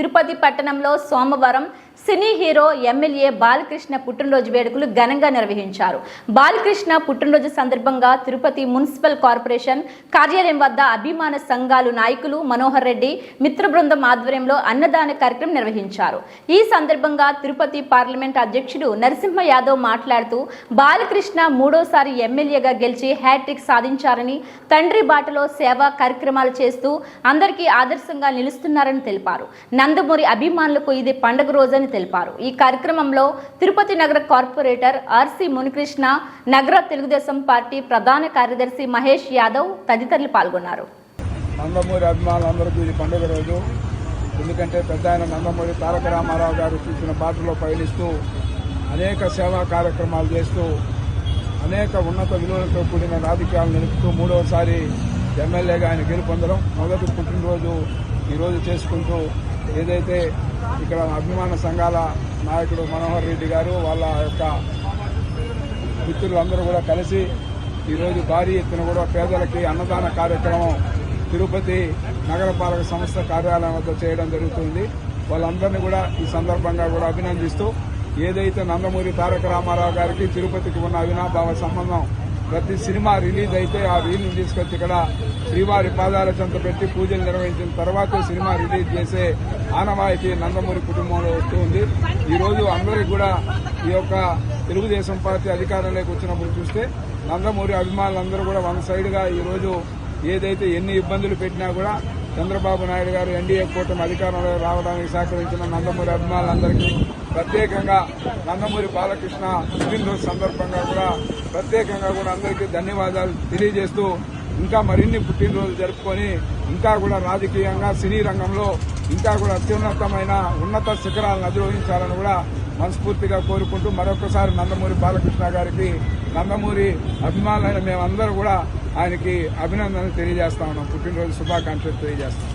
తిరుపతి పట్టణంలో సోమవారం cine hero MLA Balakrishna పుట్టినరోజు వేడుకలు ఘనంగా నిర్వహించారు. బాలకృష్ణ పుట్టినరోజు సందర్భంగా తిరుపతి మున్సిపల్ కార్పొరేషన్ కార్యాలయం వద్ద అభిమాన సంఘాలు నాయకులు మనోహర్ రెడ్డి మిత్ర బృందం ఆధ్వర్యంలో అన్నదాన కార్యక్రమం నిర్వహించారు. ఈ సందర్భంగా తిరుపతి పార్లమెంట్ అధ్యక్షుడు నరసింహ యాదవ్ మాట్లాడుతూ బాలకృష్ణ మూడోసారి ఎమ్మెల్యేగా గెలిచి హ్యాట్రిక్ సాధించారని తండ్రి బాటలో సేవా కార్యక్రమాలు చేస్తూ అందరికీ ఆదర్శంగా నిలుస్తున్నారని తెలిపారు. నందమూరి అభిమానులకు ఇది పండుగ రోజని తెలిపారు. ఈ కార్యక్రమంలో తిరుపతి నగర కార్పొరేటర్ ఆర్సి మునికృష్ణ నగర తెలుగుదేశం పార్టీ ప్రధాన కార్యదర్శి మహేష్ యాదవ్ తదితరులు పాల్గొన్నారు. నందమూరి అభిమానులందరికీ ఇది పండుగ రోజు. ఎందుకంటే పెద్ద ఆయన నందమూరి తారక రామారావు గారు చూసిన బాటలో పయనిస్తూ అనేక సేవా కార్యక్రమాలు చేస్తూ అనేక ఉన్నత విలువలతో కూడిన రాజకీయాలు నిలుపుతూ మూడవసారి ఎమ్మెల్యేగా ఆయన గెలుపొందడం మొదటి పుట్టినరోజు ఈరోజు చేసుకుంటూ ఏదైతే ఇక్కడ అభిమాన సంఘాల నాయకుడు మనోహర్ రెడ్డి గారు వాళ్ళ యొక్క మిత్రులందరూ కూడా కలిసి ఈరోజు భారీ ఎత్తున కూడా పేదలకి అన్నదాన కార్యక్రమం తిరుపతి నగరపాలక సంస్థ కార్యాలయం వద్ద చేయడం జరుగుతుంది. వాళ్ళందరినీ కూడా ఈ సందర్భంగా కూడా అభినందిస్తూ ఏదైతే నందమూరి తారక రామారావు గారికి తిరుపతికి ఉన్న అవినాభావ సంబంధం ప్రతి సినిమా రిలీజ్ అయితే ఆ రీల్ని తీసుకొచ్చి ఇక్కడ శ్రీవారి పాదాల చెంత పెట్టి పూజలు నిర్వహించిన తర్వాత సినిమా రిలీజ్ చేసే ఆనవాయితీ నందమూరి కుటుంబంలో వస్తుంది ఉంది. ఈరోజు అందరికీ కూడా ఈ యొక్క తెలుగుదేశం పార్టీ అధికారంలోకి వచ్చినప్పుడు చూస్తే నందమూరి అభిమానులందరూ కూడా వన్ సైడ్గా ఈరోజు ఏదైతే ఎన్ని ఇబ్బందులు పెట్టినా కూడా చంద్రబాబు నాయుడు గారు ఎన్డీఏ కూటమి అధికారంలో రావడానికి సహకరించిన నందమూరి అభిమానులందరికీ ప్రత్యేకంగా నందమూరి బాలకృష్ణ పుట్టినరోజు సందర్భంగా కూడా ప్రత్యేకంగా కూడా అందరికీ ధన్యవాదాలు తెలియజేస్తూ ఇంకా మరిన్ని పుట్టినరోజులు జరుపుకొని ఇంకా కూడా రాజకీయంగా సినీ రంగంలో ఇంకా కూడా అత్యున్నతమైన ఉన్నత శిఖరాలను అధిరోహించాలని కూడా మనస్ఫూర్తిగా కోరుకుంటూ మరొకసారి నందమూరి బాలకృష్ణ గారికి నందమూరి అభిమానులైన మేమందరూ కూడా ఆయనకి అభినందనలు తెలియజేస్తా ఉన్నాం. పుట్టినరోజు శుభాకాంక్షలు తెలియజేస్తాం.